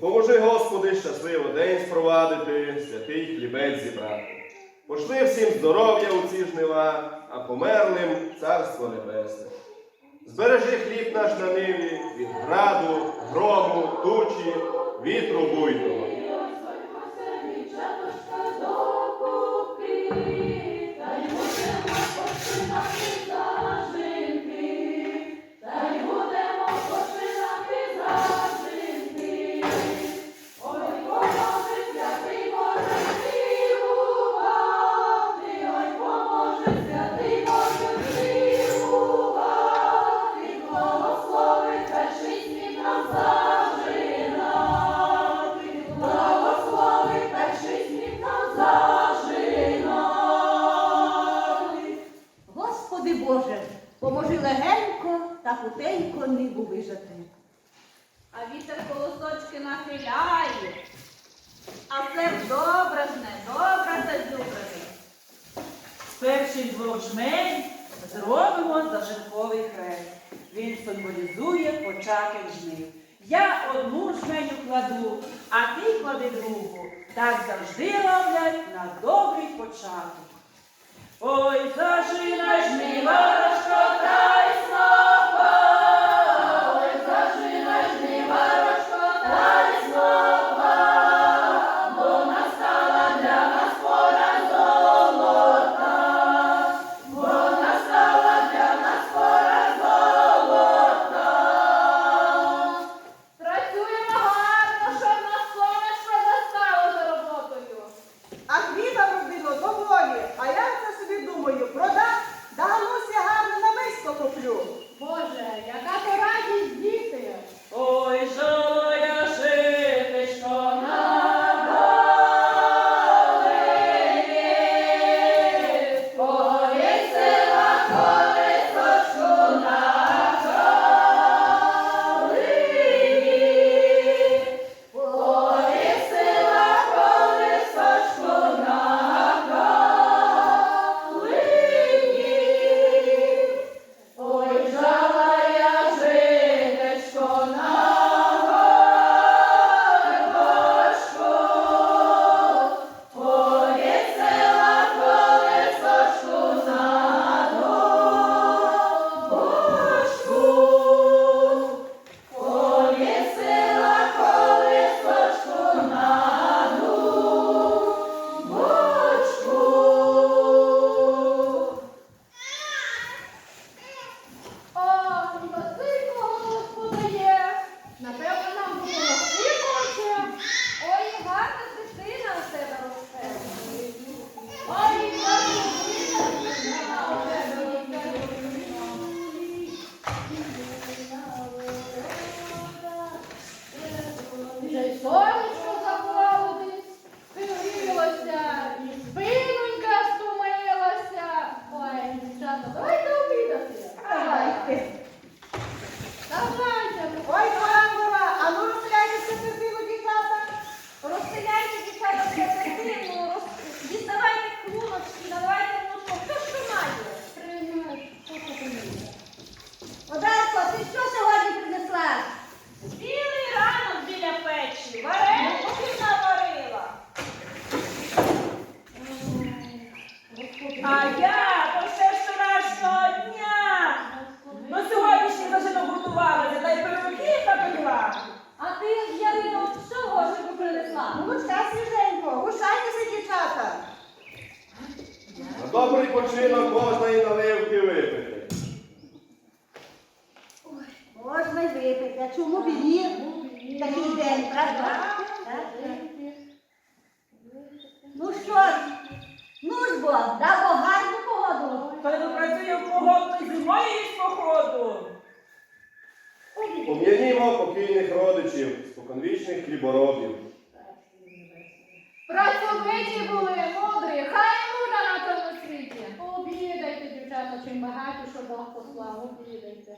Поможи, Господи, щасливо день спровадити, святий хлібець зібрати. Пошли всім здоров'я у ці жнива, а померлим Царство Небесне. Збережи хліб наш на ниві від граду, грому, тучі, вітру буйного. вітер колосочки нахиляє. А це добразне, добра добре дюбразне. З Перший двох жмень зробимо зажинковий хрест. Він символізує початок жнив. Я одну жменю кладу, а ти клади другу. Так завжди роблять на добрий початок. дівчата, діставайте клуночки, давайте. Вічних хліборобів. Працьовиті були, мудрі, хай мудра на цьому світі. Обідайте, дівчата, чим багато, що Бог послав, обідайте.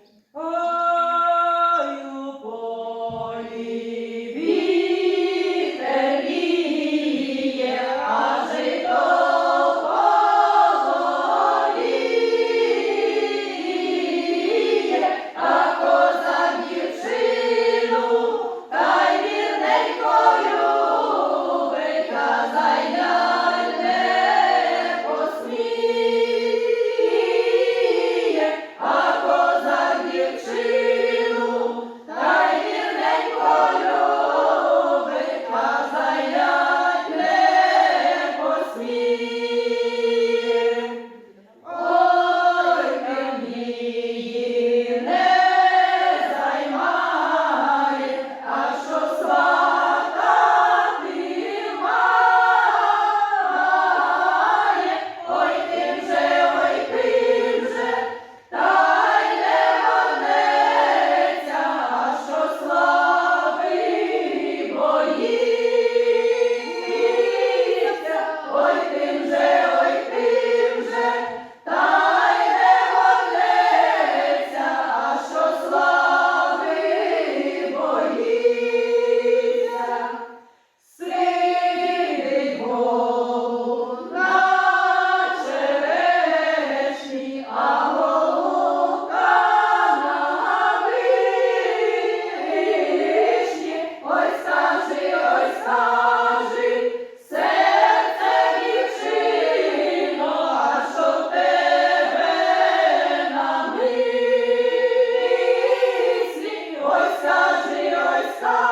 Yes,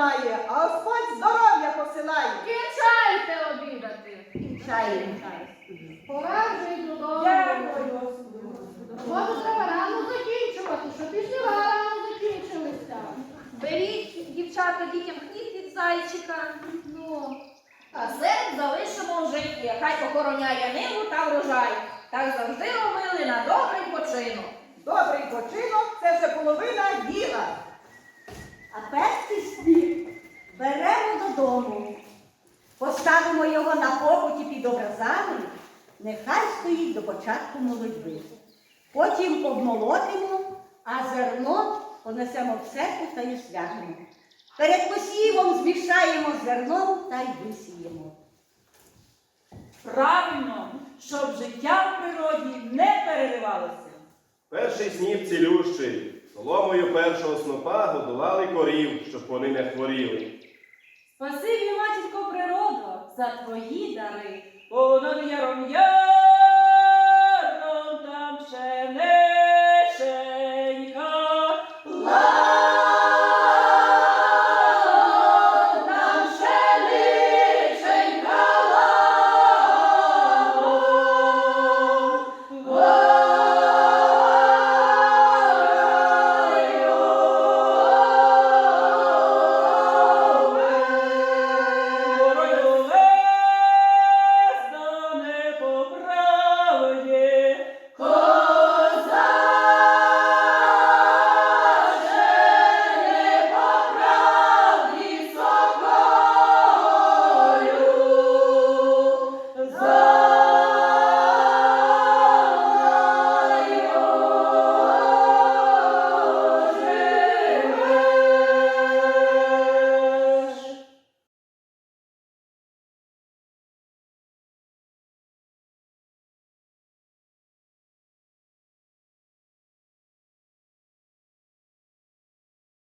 лихо а Господь здоров'я посилає. Кінчайте обідати. Чаєм. Пора вже й додому. Дякую. Може, треба рано закінчувати, щоб після рано закінчилися. Беріть, дівчата, дітям хліб від зайчика. Ну. А серед залишимо вже є, хай охороняє ниву та врожай. Так завжди робили на добрий починок. Добрий починок це вже половина діла. А сніг беремо додому, поставимо його на побуті під образами, нехай стоїть до початку молодьби. Потім обмолотимо, а зерно понесемо в церкву та й святимо. Перед посівом змішаємо з зерном та й висіємо. Правильно, щоб життя в природі не переривалося. Перший сніг цілющий. Соломою першого снопа годували корів, щоб вони не хворіли. Спасибі, матінко, природо, за твої дари. Яром я